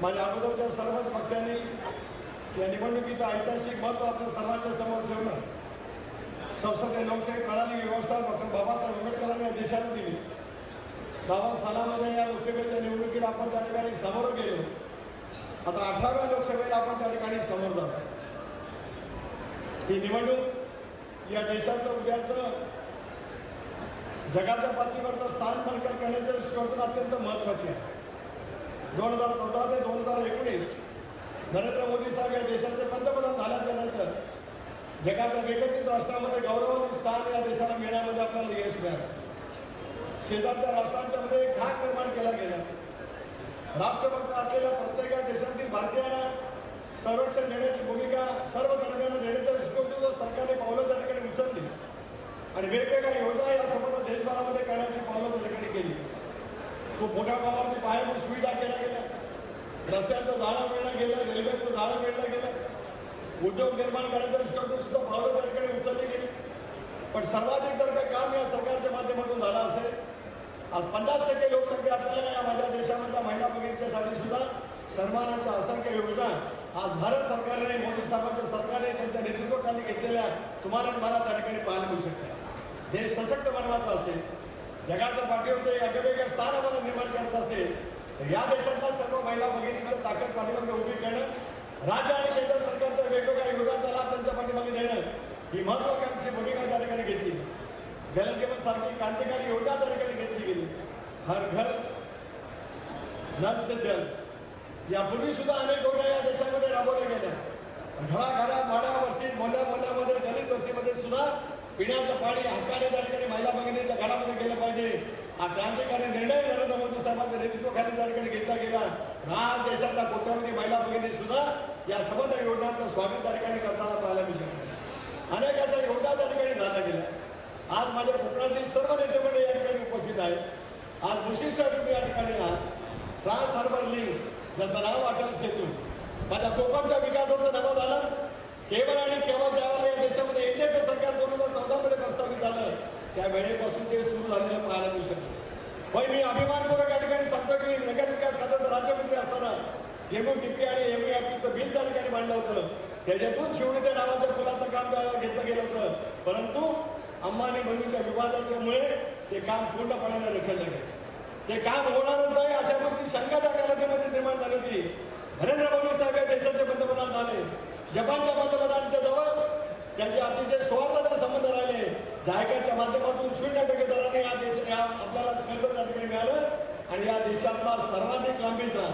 माझ्या अगोदरच्या सर्वच पक्षांनी या निवडणुकीचं ऐतिहासिक महत्त्व आपल्या सर्वांच्या समोर ठेवलं. संसदीय लोकशाही प्रणाली व्यवस्था डॉक्टर बाबासाहेब आंबेडकरांनी या देशाला दिली. बाबा सालामध्ये या लोकसभेच्या निवडणुकीला आपण त्या ठिकाणी समोर गेलो. आता अठराव्या लोकसभेला आपण त्या ठिकाणी समोर जातो ही निवडणूक या देशाचं उद्याचं जगाच्या पातळीवरचं स्थान बळकट करण्याच्या दृष्टिकोनातून अत्यंत महत्वाची आहे. दोन हजार चौदा ते दोन हजार एकोणीस नरेंद्र मोदी साहेब या देशाचे पंतप्रधान झाल्याच्यानंतर जगाच्या विकसित राष्ट्रामध्ये गौरवाचे स्थान या देशाला मिळण्यामध्ये आपल्याला यश मिळालं. शेजारच्या राष्ट्रांच्या मध्ये एक धाक निर्माण केला गेला. राष्ट्रभक्त असलेल्या प्रत्येक या देशातील भारतीयांना संरक्षण देण्याची भूमिका सर्व धर्मियांना देण्याच्या दृष्टिकोनातून सरकारने पावलं त्या ठिकाणी उचलली. आणि वेगवेगळ्या योजना या संबंधात देशभरामध्ये करण्याची पावलं त्या ठिकाणी केली. तो मोठ्या प्रमाणात पायाभूत सुविधा केल्या गेल्या. रस्त्यांचं जाळं मिळणं गेलं रेल्वेचं जाळं मिळणं गेलं. उद्योग निर्माण करण्याच्या दृष्टिकोनातून सुद्धा पावलं त्या ठिकाणी उचलली गेली. पण सर्वाधिक जर काही काम या सरकारच्या माध्यमातून झालं असेल आज पन्नास टक्के लोकसंख्या असलेल्या या माझ्या देशामधल्या महिला भगिनींच्यासाठी सुद्धा सन्मानाच्या असंख्य योजना आज भारत सरकारने मोदी साहेबांच्या सरकारने त्यांच्या नेतृत्वाखाली घेतलेल्या तुम्हाला मला त्या ठिकाणी पाहायला मिळू शकते. देश सशक्त बनवायचा असेल जगाच्या पाठीवरती वेगवेगळ्या स्थान आम्हाला निर्माण करत असेल तर या देशातल्या सर्व महिला भगिनीकडे ताकद पाठीमागे उभी करणं राज्य आणि केंद्र सरकारच्या वेगवेगळ्या योजनांचा लाभ त्यांच्या पाठीमागे देणं ही महत्वाकांक्षी भूमिका त्या ठिकाणी घेतली. जलजीवन सारखी क्रांतिकारी योजना त्या ठिकाणी घेतली गेली. हर घर नल से जल यापूर्वी सुद्धा अनेक योजना या देशामध्ये राबवल्या गेल्या. घराघरा वाड्या वस्तीत मोठ्या मोठ्यामध्ये दलित वस्तीमध्ये सुद्धा पिण्याचं पाणी हक्काने त्या ठिकाणी महिला भगिनीच्या घरामध्ये गेलं हा क्रांतिकारी निर्णय झाला मोदी साहेबांच्या नेतृत्व त्या घेतला गेला. राज देशातल्या कोट्यावधी महिला भगिनी सुद्धा या समर्थ योजनांचं स्वागत त्या ठिकाणी करताना पाहायला मिळत शकतो अनेकाच्या योजना त्या ठिकाणी झाला गेला. आज माझ्या कोकणातील सर्व नेते मंडळी या ठिकाणी उपस्थित आहेत. आज विशिष्ट तुम्ही या ठिकाणी आहात. ट्रान्स हार्बर लिंक ज्याचं नाव अटल सेतू. माझ्या कोकणच्या विकासाचं नाव झालं केवळ आणि केवळ ज्यावेळेला या देशामध्ये इंडियाचं सरकार दोन हजार चौदामध्ये प्रस्तावित झालं. त्या वेळेपासून ते सुरू झालेलं पाहायला मिळू शकतं. भाई मी अभिमानपूर्वक या ठिकाणी सांगतो की नगर विकास खात्याचं राज्यमंत्री असताना एमओ टीपी आणि एमओ ऑफिसचं बिल त्या ठिकाणी मांडलं होतं. त्याच्यातून शिवणीच्या नावाच्या पुलाचं काम घेतलं गेलं होतं. परंतु अंबानी बहिणीच्या विवादाच्यामुळे ते काम पूर्णपणाने रखडलं गेलं. ते काम होणारच नाही अशा गोष्टी शंका त्या कालावधीमध्ये निर्माण झाली होती. नरेंद्र मोदी साहेब या देशाचे पंतप्रधान झाले. जपानच्या पंतप्रधानांच्या जवळ त्यांचे अतिशय स्वार्थाचे संबंध राहिले. जायकाच्या माध्यमातून शून्य टक्के दराने या देश या आपल्याला कर्ज मिळालं आणि या देशातला सर्वाधिक लांबीचा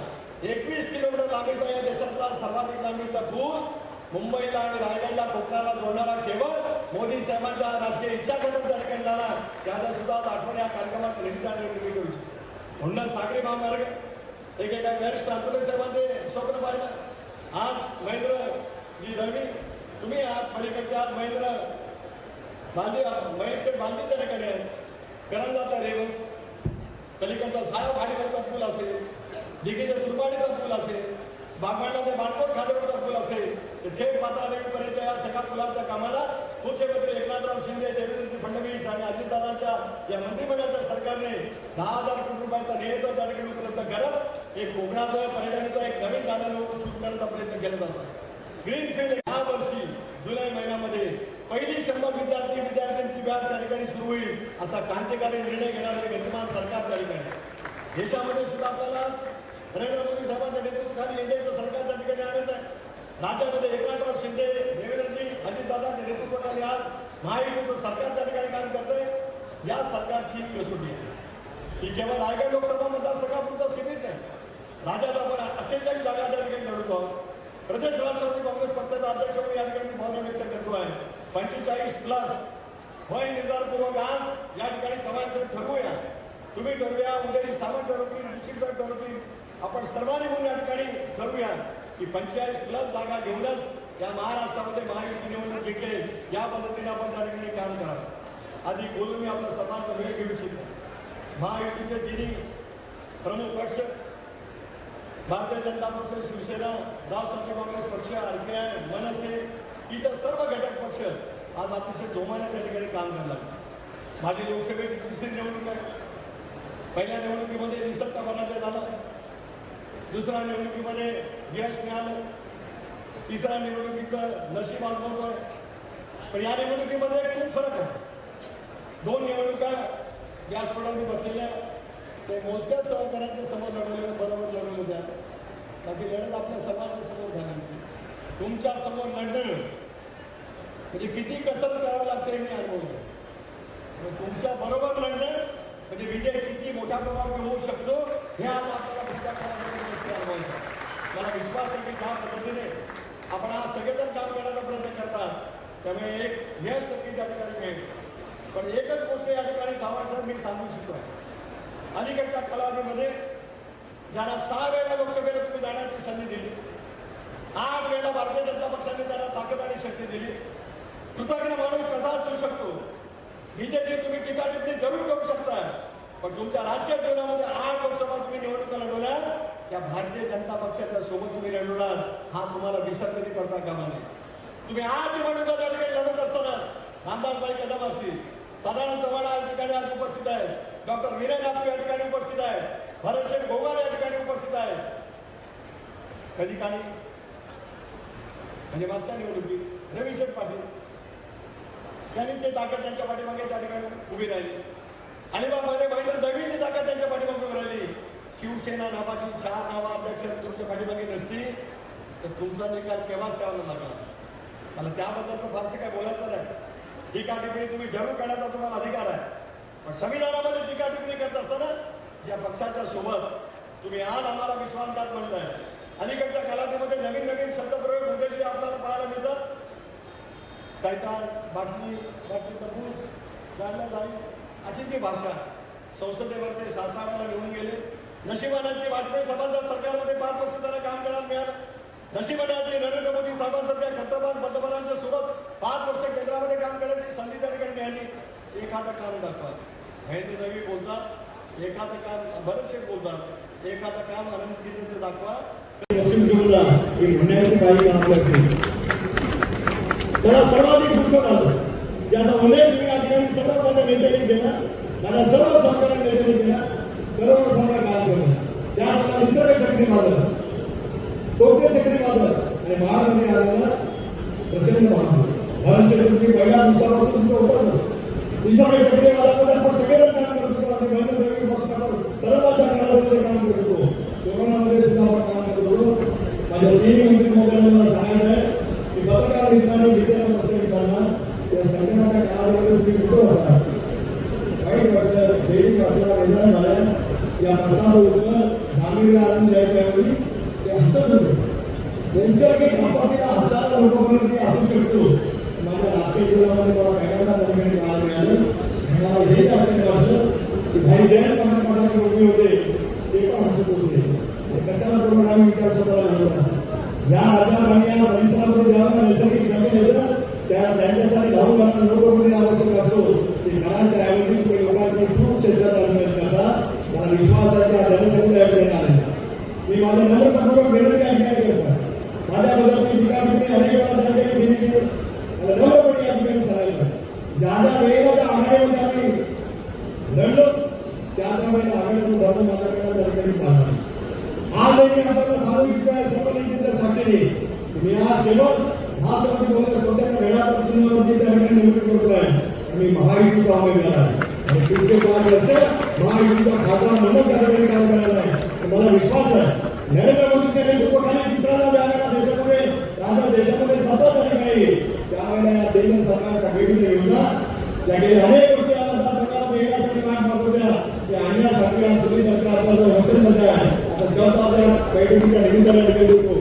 एकवीस किलोमीटर लांबीचा या देशातला सर्वाधिक लांबीचा पूल मुंबईला आणि रायगडला कोकणाला जोडणारा केवळ मोदी साहेबांच्या राजकीय इच्छा करत त्या ठिकाणी झाला. त्याला सुद्धा दाखवून आठवण या कार्यक्रमात रेडीचा निर्मिती होऊ म्हणून सागरी महामार्ग एकेका वरिष्ठ आंदोलक साहेबांनी स्वप्न पाहिलं. आज महेंद्र जी रवी तुम्ही आहात पलीकडचे आज महेंद्र. बांधी महेश बांधी त्या ठिकाणी आहेत. करंजाचा रेवस पलीकडचा साया भाडीवरचा पूल असेल दिघीचा तुरबाडीचा पूल असेल बागमांडा ते बाणकोट खात्यावरचा पूल असेल तर थेट पाताळपर्यंत या सगळ्या पुलाच्या कामाला मुख्यमंत्री एकनाथराव शिंदे देवेंद्रजी फडणवीस आणि अजितदादांच्या या मंत्रिमंडळाच्या सरकारने दहा हजार कोटी रुपयाचा निधी त्या ठिकाणी उपलब्ध करत एक कोकणाचं पर्यटनाचा एक नवीन गाणं सुरू करण्याचा प्रयत्न केला जातो. ग्रीनफील्ड या वर्षी जुलै महिन्यामध्ये पहिली शंभर विद्यार्थी विद्यार्थ्यांची व्याज त्या ठिकाणी सुरू होईल असा क्रांतिकारी निर्णय घेणारे गतिमान सरकार त्या ठिकाणी आहे. देशामध्ये सुद्धा आपल्याला नरेंद्र मोदी साहेबांच्या नेतृत्वाखाली इंडियाचं सरकार त्या ठिकाणी आणायचं आहे. राज्यामध्ये एकनाथराव शिंदे देवेंद्रजी अजितदादांच्या नेतृत्वाखाली आज महायुतीचं सरकार त्या ठिकाणी काम करतंय. या सरकारची कसोटी आहे. ही केवळ रायगड लोकसभा मतदारसंघापुरता सीमित नाही राज्यात आपण अठ्ठेचाळीस जागा त्या ठिकाणी लढतो आहोत. प्रदेश राष्ट्रवादी काँग्रेस पक्षाचा अध्यक्ष म्हणून या ठिकाणी भावना व्यक्त करतो आहे. पंचेचाळीस प्लस वय निर्धारपूर्वक आज या ठिकाणी समाजाचं ठरवूया. तुम्ही ठरवूया उदयजी सावंत ठरवतील निश्चित ठरवतील. आपण सर्वांनी म्हणून या ठिकाणी ठरवूया की पंचेचाळीस प्लस जागा घेऊनच या महाराष्ट्रामध्ये महायुती निवडणूक जिंकले. या पद्धतीने आपण त्या ठिकाणी काम करावं आधी बोलून मी आपला सर्वांचा वेळ घेऊ इच्छितो. महायुतीचे तिन्ही प्रमुख पक्ष भारतीय जनता पक्ष शिवसेना राष्ट्रवादी काँग्रेस पक्ष आरपीआय मनसे इतर सर्व घटक पक्ष आज अतिशय जोमाने त्या ठिकाणी काम करायला लागले माझी लोकसभेची दुसरी निवडणूक आहे. पहिल्या निवडणुकीमध्ये निसत्ता बनायचं झालं. दुसऱ्या निवडणुकीमध्ये यश मिळालं. तिसऱ्या निवडणुकीचं नशीब अनुभवतोय. पण या निवडणुकीमध्ये खूप फरक आहे. दोन निवडणुका व्यासपीठाने बसलेल्या ते मोजक्या सहकार्यांच्या समोर लढवलेल्या बरोबर लढवल्या होत्या बाकी लढत आपल्या समाजासमोर समोर झाली. तुमच्यासमोर लढणं म्हणजे किती कसरत करावं लागते मी अनुभवलं. तुमच्या बरोबर लढणं म्हणजे विजय किती मोठ्या प्रमाणावर होऊ शकतो हे आज आपल्याला मला विश्वास आहे की ज्या पद्धतीने आपण आज सगळेजण काम करण्याचा प्रयत्न करतात. त्यामुळे एक यश नक्की त्या ठिकाणी मिळेल. पण एकच गोष्ट या ठिकाणी सावंत साहेब मी सांगू इच्छितो. आहे अलीकडच्या कालावधीमध्ये ज्यांना सहा वेळेला लोकसभेला तुम्ही जाण्याची संधी दिली आठ वेळेला भारतीय जनता पक्षाने त्यांना ताकद आणि शक्ती दिली कृतज्ञ माणूस कसा असू शकतो? बीजेपी तुम्ही टीका टिप्पणी जरूर करू शकता. पण तुमच्या राजकीय जीवनामध्ये आठ लोकसभा तुम्ही निवडणुका लढवल्या त्या भारतीय जनता पक्षाच्या सोबत तुम्ही लढवणार हा तुम्हाला विसर कधी करता कामा नये तुम्ही आठ निवडणुका त्या ठिकाणी लढत असताना रामदासबाई कदम असतील. सदानंद चव्हाण या ठिकाणी आज उपस्थित आहेत. डॉक्टर विनय नातू या ठिकाणी उपस्थित आहेत. भरतशेठ गोगार या ठिकाणी उपस्थित आहेत. कधी काही म्हणजे मागच्या निवडणुकीत रविशेठ पाटील. त्यांनी ते ताकद त्यांच्या पाठीमागे त्या ठिकाणी उभी राहिली. अलिबागमध्ये महेंद्र दळवींची ताकद त्यांच्या पाठीमागे उभी राहिली. शिवसेना नावाची चार नावं अध्यक्ष तुमच्या पाठीमागे नसती तर तुमचा निकाल केव्हाच द्यावा लागला मला त्याबद्दलचं फारसं काय बोलायचं नाही. टीका टिप्पणी तुम्ही जरूर करण्याचा तुम्हाला अधिकार आहे. पण संविधानामध्ये टीका टिप्पणी करत असताना ज्या पक्षाच्या सोबत तुम्ही आज आम्हाला विश्वासघात म्हणताय अलीकडच्या कालावधीमध्ये नवीन नवीन शब्दप्रयोग उद्देश आपल्याला पाहायला मिळतात. सैतान बाटली बाटली बूज जाणलं जाईल. अशी जी भाषा संसदेवर ते सासाराला घेऊन गेले. नशिबाने ते वाजपेयी साहेबांच्या सरकारमध्ये पाच वर्ष त्यांना काम करायला मिळालं. नशिबाने ते नरेंद्र मोदी साहेबांसारख्या खतरनाक पंतप्रधानांच्या सोबत पाच वर्ष केंद्रामध्ये काम करण्याची संधी त्या ठिकाणी मिळाली. एखादं काम दाखवा. महेंद्र नवी बोलतात. एखादं काम बरेचसे बोलतात. एखादं काम अनंत ते दाखवा. लक्ष्मी घेऊन जा ही म्हणण्याची काही काम करते मला सर्वाधिक दुःख झालं. त्याचा उल्लेख मी या ठिकाणी सर्व माझ्या नेत्यांनी केला. माझ्या सर्व सहकारी नेत्यांनी केला. करोडो संघा काम केलं. त्या मला निसर्ग चक्रीवादळ कोणते चक्रीवादळ? आणि महाराजांनी आलेलं प्रचंड महान भविष्य तुम्ही पहिल्या दिवसापासून तुमचं होतं निसर्ग चक्रीवादळामध्ये आपण सगळेच काम करत होतो. आणि महिला जमिनीपासून आपण सर्वात कालावधीमध्ये काम करत होतो. कोरोनामध्ये सुद्धा आपण काम करत होतो. माझ्या तिन्ही मंत्री मोबाईलला मला सांगायचं आहे की घेतलेला प्रश्न विचारला त्या संकटाच्या कालावधीमध्ये तुम्ही कुठं होता? वाईट वाटलं जैविक वाटला वेदना झाल्या या प्रश्नाचं उत्तर गांभीर्य आणून द्यायच्याऐवजी ते हसत होते. नैसर्गिक आपत्तीला हसणारा लोकप्रतिनिधी असू शकतो. माझ्या राजकीय जीवनामध्ये मला पहिल्यांदा त्या ठिकाणी पाहायला मिळालं. मला हेच आश्चर्य वाटलं की भाई जयंत कमल करणारे लोक होते ते पण हसत होते. कशाला करून आम्ही विचार स्वतःला लागला ज्या राज्यात आम्ही या परिसरामध्ये ज्यावेळेला नैसर्गिक क्षमता येतं त्या त्यांच्यासाठी धावून जाणारा लोकप्रतिनिधी आवश्यक असतो ते घराच्या ऐवजी तुम्ही लोकांची खूप क्षेत्रात अनुभव करता मला विश्वास आहे की हा जनसंख्या या ठिकाणी आलेला मी माझ्या नम्रतापूर्वक विनंती या ठिकाणी करतो माझ्याबद्दलची टीका टिप्पणी अनेक वेळा त्या ठिकाणी केली गेली. मला नम्रपणे या ठिकाणी सांगायचं आहे. ज्या ज्या वेळेला त्या आघाडीमध्ये आम्ही लढलो त्या त्या वेळेला धर्म माझ्याकडे त्या ठिकाणी पाहणार आजही आपल्याला सांगू इच्छितो आहे साक्षीने. मी आज केवळ राष्ट्रवादी काँग्रेस पक्षाच्या वेळाच्या चिन्हावरती त्या ठिकाणी निवडणूक करतोय. आणि महायुतीचा उमेदवार आहे आणि पुढचे पाच वर्ष महायुतीचा खासदार म्हणून त्या ठिकाणी काम करणार आहे तर मला विश्वास आहे नरेंद्र मोदीच्या नेतृत्वाखाली तिसऱ्यांदा ज्यावेळेला देशामध्ये राज्य देशामध्ये सतत त्या ठिकाणी त्यावेळेला या केंद्र सरकारच्या विविध योजना ज्या गेली अनेक वर्ष या मतदारसंघामध्ये येण्यासाठी काम पाहत होत्या ते आणण्यासाठी आज सुनील सरकार आपलं जो वचनबद्ध आहे आता शब्द आता बैठकीच्या निमित्ताने निघत होतो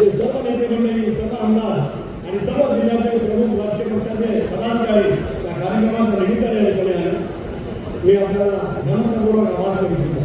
माझे सर्व नेते मंडळी सर्व आमदार आणि सर्व जिल्ह्याचे प्रमुख राजकीय पक्षाचे पदाधिकारी त्या कार्यक्रमाच्या निमित्ताने मी आपल्याला नम्रतापूर्वक आवाहन करू इच्छितो.